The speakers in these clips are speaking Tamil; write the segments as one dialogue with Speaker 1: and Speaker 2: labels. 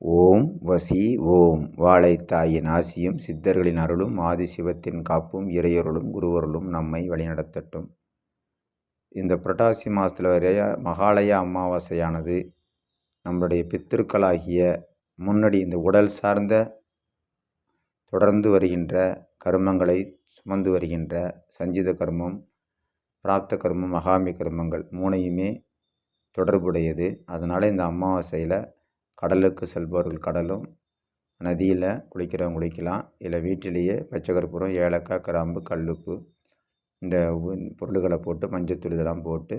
Speaker 1: ஓம் வசி ஓம். வாழைத்தாயின் ஆசியும் சித்தர்களின் அருளும் ஆதிசிவத்தின் காப்பும் இறையருளும் குருவருளும் நம்மை வழிநடத்தட்டும். இந்த புரட்டாசி மாதத்தில் வரைய மகாலய அமாவாசையானது நம்மளுடைய பித்திருக்களாகிய முன்னாடி இந்த உடல் சார்ந்த தொடர்ந்து வருகின்ற கர்மங்களை சுமந்து வருகின்ற சஞ்சித கர்மம் பிராப்த கர்மம் மகாமி கர்மங்கள் மூணையுமே தொடர்புடையது. அதனால் இந்த அமாவாசையில் கடலுக்கு செல்பவர்கள் கடலும் நதியில் குளிக்கிறவங்க குளிக்கலாம். இல்லை வீட்டிலேயே பச்சை ஏலக்காய் கிராம்பு கல்லுப்பு இந்த பொருள்களை போட்டு மஞ்சத்தூள் இதெல்லாம் போட்டு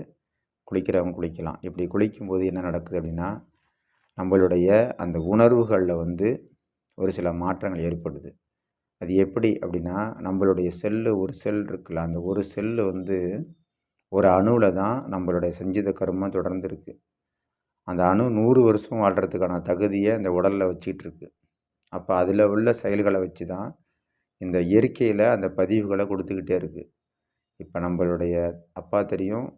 Speaker 1: குளிக்கிறவங்க குளிக்கலாம். இப்படி குளிக்கும்போது என்ன நடக்குது அப்படின்னா நம்மளுடைய அந்த உணர்வுகளில் வந்து ஒரு சில மாற்றங்கள் ஏற்படுது. அது எப்படி அப்படின்னா நம்மளுடைய செல்லு ஒரு செல் இருக்குல்ல அந்த ஒரு செல்லு வந்து ஒரு அணுவில் தான் நம்மளுடைய செஞ்சித கருமம் தொடர்ந்து இருக்குது அந்த அணு நூறு வருஷம் வாழ்கிறதுக்கான தகுதியை இந்த உடலில் வச்சிகிட்ருக்கு அப்போ அதில் உள்ள செயல்களை வச்சு தான் இந்த இயற்கையில் அந்த பதிவுகளை கொடுத்துக்கிட்டே இருக்குது இப்போ நம்மளுடைய அப்பா தெரியும்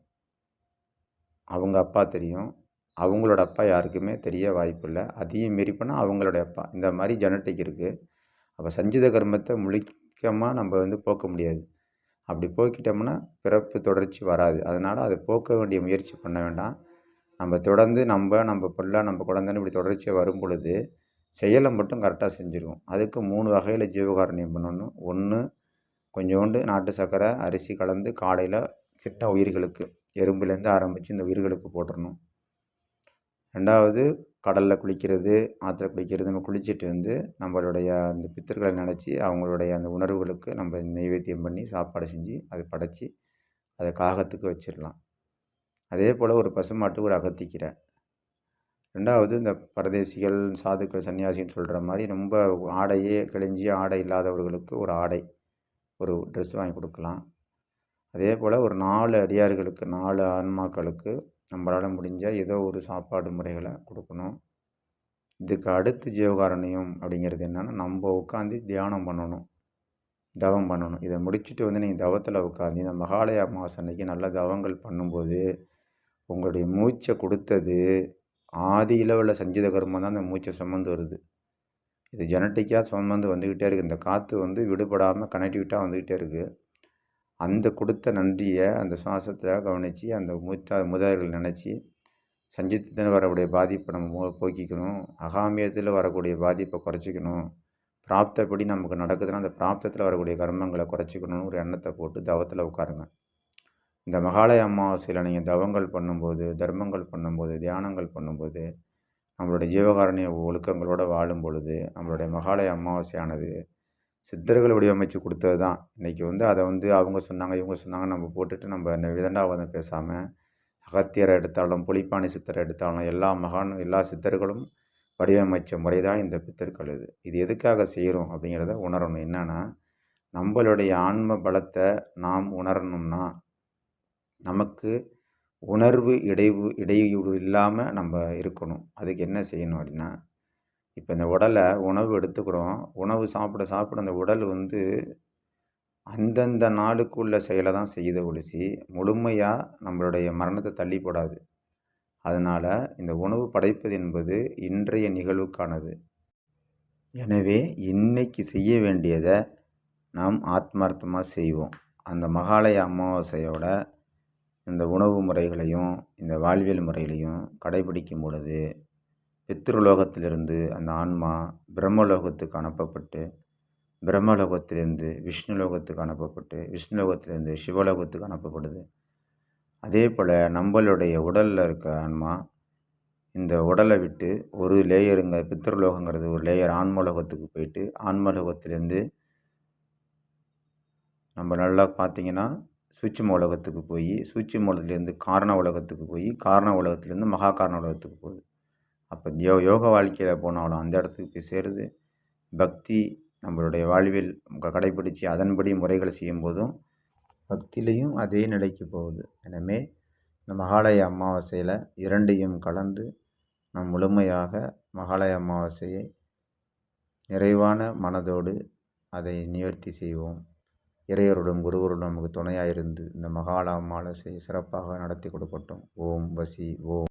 Speaker 1: அவங்க அப்பா தெரியும் அவங்களோட அப்பா யாருக்குமே தெரிய வாய்ப்பு இல்லை. அதையும் மீறி பண்ணால் அவங்களுடைய அப்பா. இந்த மாதிரி ஜெனட்டிக் இருக்குது அப்போ சஞ்சித கர்மத்தை முழிக்கமாக நம்ம வந்து போக்க முடியாது. அப்படி போக்கிட்டோம்னா பிறப்பு தொடர்ச்சி வராது. அதனால் அதை போக்க வேண்டிய முயற்சி பண்ண வேண்டாம். நம்ம தொடர்ந்து நம்ம நம்ம பிள்ளை நம்ம குழந்தைன்னு இப்படி தொடர்ச்சியாக வரும் பொழுது செயலை மட்டும் கரெக்டாக செஞ்சுருவோம். அதுக்கு மூணு வகையில் ஜீவகாரணியம் பண்ணணும். ஒன்று கொஞ்சோண்டு நாட்டு சர்க்கரை அரிசி கலந்து காலையில் சிட்ட உயிர்களுக்கு எறும்புலேருந்து ஆரம்பித்து இந்த உயிர்களுக்கு போட்டுடணும் ரெண்டாவது கடலில் குளிக்கிறது ஆற்றுல குளிக்கிறது நம்ம குளிச்சுட்டு வந்து நம்மளுடைய அந்த பித்தர்களை நினச்சி அவங்களுடைய அந்த உணர்வுகளுக்கு நம்ம நைவேத்தியம் பண்ணி சாப்பாடு செஞ்சு அதை படைச்சி அதை காகத்துக்கு வச்சிடலாம். அதே போல் ஒரு பசுமாட்டு ஒரு அகத்திக்கீரை. ரெண்டாவது இந்த பரதேசிகள் சாதுக்கள் சன்னியாசின்னு சொல்கிற மாதிரி ரொம்ப ஆடையே கிழிஞ்சி ஆடை இல்லாதவர்களுக்கு ஒரு ஆடை ஒரு ட்ரெஸ் வாங்கி கொடுக்கலாம். அதே போல் ஒரு நாலு அடியார்களுக்கு நாலு ஆன்மாக்களுக்கு நம்மளால் முடிஞ்ச ஏதோ ஒரு சாப்பாடு முறைகளை கொடுக்கணும். இதுக்கு அடுத்து ஜீவகாரணியம் அப்படிங்கிறது என்னென்னா நம்ம உட்காந்து தியானம் பண்ணணும் தவம் பண்ணணும். இதை முடிச்சுட்டு வந்து நீங்கள் தவத்தில் உட்காந்து இந்த மகாலய அமாவாசை அன்னைக்கு நல்ல தவங்கள் பண்ணும்போது உங்களுடைய மூச்சை கொடுத்தது ஆதியில் உள்ள சஞ்சித கர்மம் தான் அந்த மூச்சை சுமந்து வருது. இது ஜெனட்டிக்காக சுமந்து வந்துக்கிட்டே இருக்குது இந்த காற்று வந்து விடுபடாமல் கனெக்டிவிட்டாக வந்துக்கிட்டே இருக்குது அந்த கொடுத்த நன்றியை அந்த சுவாசத்தை கவனித்து அந்த மூத்த முதல்கள் நினச்சி சஞ்சித்தத்தில் வரக்கூடிய பாதிப்பை நம்ம போக்கிக்கணும். அகாமியத்தில் வரக்கூடிய பாதிப்பை குறைச்சிக்கணும். பிராப்தப்படி நமக்கு நடக்குதுன்னா அந்த பிராப்தத்தில் வரக்கூடிய கர்மங்களை குறைச்சிக்கணும்னு ஒரு எண்ணத்தை போட்டு தவத்தில் உட்காருங்க. இந்த மகாலய அமாவாசையில் நீங்கள் தவங்கள் பண்ணும்போது தர்மங்கள் பண்ணும்போது தியானங்கள் பண்ணும்போது நம்மளுடைய ஜீவகாரணிய ஒழுக்கங்களோடு வாழும் பொழுது நம்மளுடைய மகாலய அமாவாசையானது சித்தர்கள் வடிவமைச்சு கொடுத்தது தான் இன்றைக்கி வந்து அதை வந்து அவங்க சொன்னாங்க இவங்க சொன்னாங்க நம்ம போட்டுட்டு நம்ம இந்த விதண்டாவதம் பேசாமல் அகத்தியரை எடுத்தாலும் புலிப்பாணி சித்தரை எடுத்தாலும் எல்லா மகான் எல்லா சித்தர்களும் வடிவமைச்ச முறை தான் இந்த பித்தர்கள் இது. இது எதுக்காக செய்கிறோம் அப்படிங்கிறத உணரணும். என்னென்னா நம்மளுடைய ஆன்ம பலத்தை நாம் உணரணும்னா நமக்கு உணர்வு இடைவு இடையூறு இல்லாமல் நம்ம இருக்கணும். அதுக்கு என்ன செய்யணும் அப்படின்னா இப்போ இந்த உடலை உணவு எடுத்துக்கிறோம். உணவு சாப்பிட சாப்பிட அந்த உடல் வந்து அந்தந்த நாளுக்குள்ள செயலை தான் செய்த ஒழிச்சு முழுமையாக நம்மளுடைய மரணத்தை தள்ளி போடாது. அதனால் இந்த உணவு படைப்பது என்பது இன்றைய நிகழ்வுக்கானது. எனவே இன்னைக்கு செய்ய வேண்டியதை நாம் ஆத்மார்த்தமாக செய்வோம். அந்த மகாலய அமாவாசையோட இந்த உணவு முறைகளையும் இந்த வாழ்வியல் முறைகளையும் கடைபிடிக்கும் பொழுது பித்ருலோகத்திலிருந்து அந்த ஆன்மா பிரம்மலோகத்துக்கு அனுப்பப்பட்டு பிரம்மலோகத்திலிருந்து விஷ்ணு லோகத்துக்கு அனுப்பப்பட்டு விஷ்ணு லோகத்திலிருந்து சிவலோகத்துக்கு அனுப்பப்படுது. அதே போல் நம்மளுடைய உடலில் இருக்க ஆன்மா இந்த உடலை விட்டு ஒரு லேயருங்க பித்ருலோகங்கிறது ஒரு லேயர் ஆன்மலோகத்துக்கு போயிட்டு ஆன்மலோகத்திலேருந்து நம்ம நல்லா பார்த்திங்கன்னா சூட்சும உலகத்துக்கு போய் சூட்சும உலகத்துலேருந்து காரண உலகத்துக்கு போய் காரண உலகத்துலேருந்து மகா காரண உலகத்துக்கு போகுது. அப்போ யோ யோக வாழ்க்கையில் போனாலும் அந்த இடத்துக்கு போய் சேருது. பக்தி நம்மளுடைய வாழ்வில் கடைபிடித்து அதன்படி முறைகள் செய்யும்போதும் பக்தியிலையும் அதே நிலைக்கு போகுது. எனவே இந்த மகாலய அமாவாசையில் இரண்டையும் கலந்து நம் முழுமையாக மகாலய அமாவாசையை நிறைவான மனதோடு அதை நிவர்த்தி செய்வோம். இறையருடன் குருவருடன் நமக்கு துணையாக இருந்து இந்த மகாலாமாலை சிறப்பாக நடத்தி கொடுக்கட்டும். ஓம் வசி ஓம்.